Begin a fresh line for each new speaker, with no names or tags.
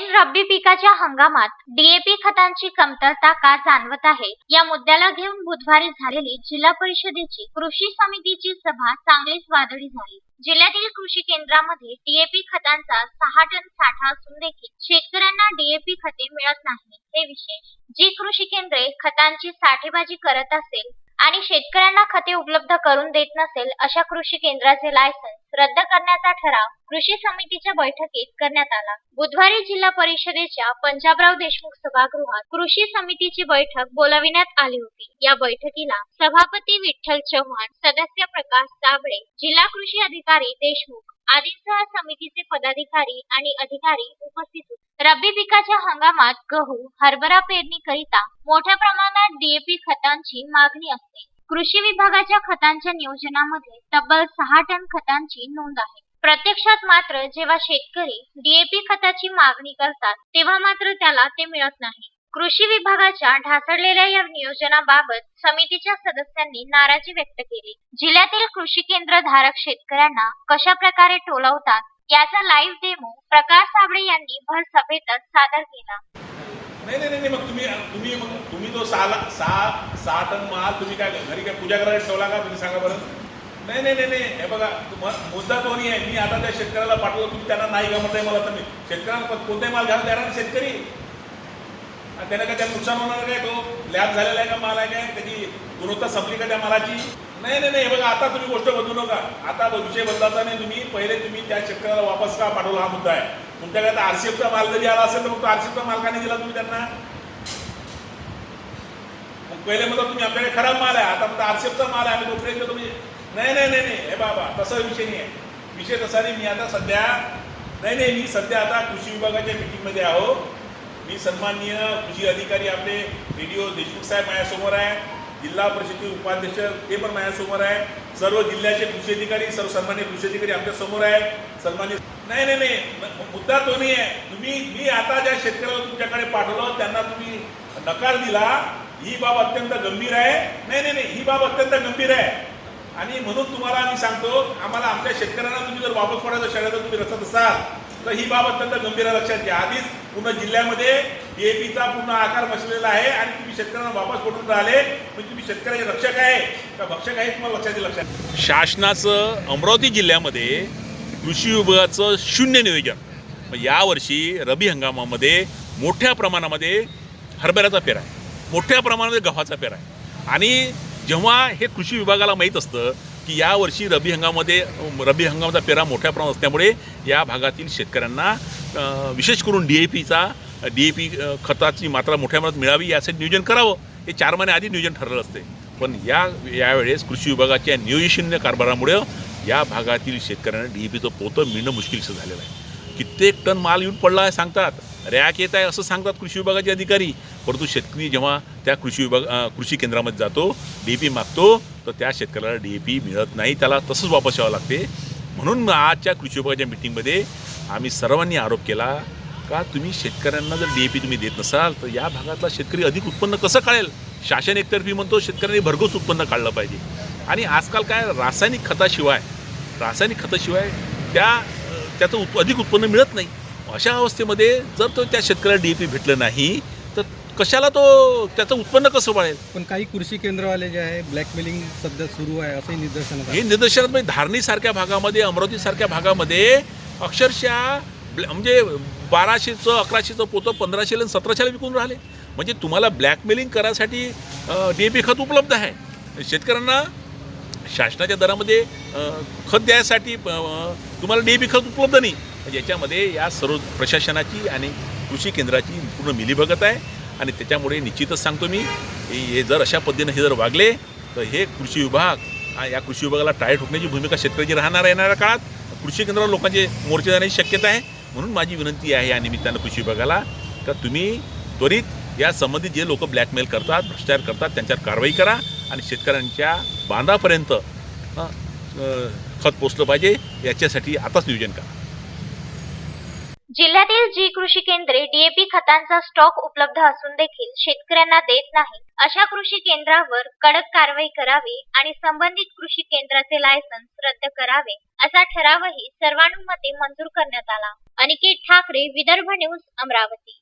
ऐन रब्बी पिकाच्या हंगामात डीएपी खतांची कमतरता का जाणवत आहे? या मुद्द्याला घेऊन बुधवारी झालेली जिल्हा परिषदेची कृषी समितीची सभा चांगलीच वादळी झाली. जिल्ह्यातील कृषी केंद्रामध्ये डीएपी खतांचा सहा टन साठा असून देखील शेतकऱ्यांना डीएपी खते मिळत नाही. हे विशेष जी कृषी केंद्रे खतांची साठेबाजी करत असेल आणि शेतकऱ्यांना खते उपलब्ध करून देत नसेल अशा कृषी केंद्राचे लायसन्स रद्द करण्याचा ठराव कृषी समितीच्या बैठकीत करण्यात आला. बुधवारी जिल्हा परिषदेच्या पंजाबराव देशमुख सभागृहात कृषी समितीची बैठक बोलाविण्यात आली होती. या बैठकीला सभापती विठ्ठल चव्हाण सदस्य प्रकाश साबळे जिल्हा कृषी अधिकारी देशमुख आदींसह समितीचे पदाधिकारी आणि अधिकारी उपस्थित होते. रब्बी पिकाच्या हंगामात गहू हरभरा पेरणीकरिता मोठ्या प्रमाणात डीएपी खतांची मागणी असते. कृषी विभागाच्या खतांच्या नियोजनामध्ये तब्बल सहा टन खतांची नोंद आहे. प्रत्यक्षात मात्र जेव्हा शेतकरी डीएपी खताची मागणी करतात तेव्हा मात्र त्याला ते मिळत नाही. कृषी विभागाच्या ढासळलेल्या या नियोजनाबाबत समितीच्या सदस्यांनी नाराजी व्यक्त केली. जिल्ह्यातील कृषी केंद्र धारक शेतकऱ्यांना कशा प्रकारे टोलवतात याचा लाईव्ह डेमो प्रकाश साबळे यांनी भर सभेतच सादर केला.
नाही नाही नाही मग तुम्ही तुम्ही मग तुम्ही तो सहा सहा सहा टन माल तुम्ही काय घरी काय पूजा करायला ठेवला का तुम्ही सांगा बरं? नाही नाही नाही नाही हे बघा तुम- मुद्दा तो नाही आहे. मी आता त्या शेतकऱ्याला पाठवलं तुम्ही त्यांना नाही का म्हणताय मला तर मी शेतकऱ्यांना कोणताही माल घ्यायला तयार शेतकरी. आणि त्याने काय त्याला नुकसान होणार काय तो लॅब झालेला आहे का माल आहे काय? त्याची गुणवत्ता संपली का त्या मालाची? नाही नाही नाही. हे बघा आता तुम्ही गोष्ट बदलू नका. आता विषय बदलाचा नाही तुम्ही. पहिले तुम्ही त्या शेतकऱ्याला वापस का पाठवला हा मुद्दा आहे? तुमच्याकडे आता आरसीएफचा माल जरी आला असेल तर मग तो आरसीएफचा माल का नाही दिला तुम्ही त्यांना? मग पहिले म्हणता तुम्ही आमच्याकडे खराब माल आहे. आता म्हणता आरसीएफचा माल आहे. आम्ही तोपर्यंत तुम्ही नाही नाही नाही नाही. हे बाबा तसा विषय नाही आहे. विषय तसा नाही. मी आता सध्या नाही नाही. मी सध्या आता कृषी विभागाच्या मीटिंगमध्ये आहो. मी सन्माननीय कृषी अधिकारी आपले व्हिडिओ देशमुख साहेब माझ्यासमोर आहे. जिल्हा परिषदेचे उपाध्यक्ष ते पण माझ्यासमोर आहे. सर्व जिल्ह्याचे कृषी अधिकारी सर्व सन्मान्य कृषी अधिकारी आपल्यासमोर आहे. सन्मान्य नाही नाही नाही. मुद्दा तो नाही आहे. तुम्ही मी आता ज्या शेतकऱ्याला तुमच्याकडे पाठवलं त्यांना तुम्ही नकार दिला. ही बाब अत्यंत गंभीर आहे. नाही नाही नाही. ही बाब अत्यंत गंभीर आहे. आणि म्हणून तुम्हाला आम्ही सांगतो आम्हाला आमच्या शेतकऱ्यांना तुम्ही जर वापस पडायचं शाळेत तुम्ही रचत असाल. तर ही बाब अत्यंत गंभीर लक्षात घ्या. आधीच पूर्ण जिल्ह्यामध्ये डीएपीचा पूर्ण आकार बसलेला आहे आणि तुम्ही शेतकऱ्यांना वापस पडून राहिले. म्हणजे तुम्ही शेतकऱ्याचे रक्षक आहे. का भक्षक आहे तुम्हाला लक्षात येईल लक्षात शासनाचं अमरावती जिल्ह्यामध्ये कृषी विभागाचं शून्य नियोजन. मग यावर्षी रबी हंगामामध्ये मोठ्या प्रमाणामध्ये हरभऱ्याचा पेरा आहे. मोठ्या प्रमाणामध्ये गव्हाचा पेरा आहे. आणि जेव्हा हे कृषी विभागाला माहीत असतं की यावर्षी रबी हंगामामध्ये रबी हंगामाचा पेरा मोठ्या प्रमाणात असल्यामुळे या भागातील शेतकऱ्यांना विशेष करून डी ए पीचा डी ए पी खताची मात्रा मोठ्या प्रमाणात मिळावी यासाठी नियोजन करावं. हे चार महिने आधी नियोजन ठरलं असते. पण या यावेळेस कृषी विभागाच्या नियोजनशून्य कारभारामुळे या भागातील शेतकऱ्यांना डी ए पीचं पोतं मिळणं मुश्किलचं झालेलं आहे. कित्येक टन माल येऊन पडला आहे सांगतात. रॅक येत आहे असं सांगतात कृषी विभागाचे अधिकारी. परंतु शेतकरी जेव्हा त्या कृषी विभाग कृषी केंद्रामध्ये जातो डी ए पी मागतो तर त्या शेतकऱ्याला डी ए पी मिळत नाही. त्याला तसंच वापस यावं लागते. म्हणून आजच्या कृषी विभागाच्या मिटिंगमध्ये आम्ही सर्वांनी आरोप केला का तुम्ही शेतकऱ्यांना जर डी ए पी तुम्ही देत नसाल तर या भागातला शेतकरी अधिक उत्पन्न कसं काढेल? शासन एकतर्फी म्हणतो शेतकऱ्यांनी भरघोस उत्पन्न काढलं पाहिजे. आणि आजकाल काय रासायनिक खताशिवाय रासायनिक खताशिवाय त्या त्याचं उत् अधिक उत्पन्न मिळत नाही. अशा अवस्थेमध्ये जर तो त्या शेतकऱ्याला डी ए पी भेटलं नाही तर कशाला तो त्याचं उत्पन्न कसं वाढेल
पण काही कृषी केंद्रवाले जे आहे ब्लॅकमेलिंग सध्या सुरू आहे असंही निदर्शनात
हे
आलं.
निदर्शनात म्हणजे धारणीसारख्या भागामध्ये अमरावतीसारख्या भागामध्ये अक्षरशः ब्लॅ- म्हणजे बाराशेचं अकराशेचं पोतं पंधराशेला आणि सतराशेला विकून राहिले. म्हणजे तुम्हाला ब्लॅकमेलिंग करायसाठी डी पी खत उपलब्ध आहे. शेतकऱ्यांना शासनाच्या दरामध्ये अ, खत द्यायसाठी अ, तुम्हाला डी पी खत उपलब्ध नाही. म्हणजे याच्यामध्ये या सर्व प्रशासनाची आणि कृषी केंद्राची पूर्ण मिलीभगत आहे. आणि त्याच्यामुळे निश्चितच सांगतो मी हे जर अशा पद्धतीनं हे जर वागले तर हे कृषी विभाग या कृषी विभागाला टाळे ठोकण्याची भूमिका शेतकऱ्याची राहणार येणाऱ्या काळात. कृषी केंद्रावर लोकांचे मोर्चे जाण्याची शक्यता आहे. म्हणून माझी विनंती आहे या निमित्तानं कृषी विभागाला का तुम्ही त्वरित या संबंधित जे लोक ब्लॅकमेल करतात भ्रष्टाचार करतात त्यांच्यावर कारवाई करा आणि शेतकऱ्यांच्या बांधापर्यंत खत पोचलं पाहिजे याच्यासाठी आताच नियोजन करा.
राज्यातील जी कृषी केंद्रे डीएपी खतांचा स्टॉक उपलब्ध असून देखील शेतकऱ्यांना देत नाही अशा कृषी केंद्रावर कडक कारवाई करावी आणि संबंधित कृषी केंद्राचे लायसन्स रद्द करावे असा ठरावही सर्वानुमते मंजूर करण्यात आला. अनिकेत ठाकरे विदर्भ न्यूज अमरावती.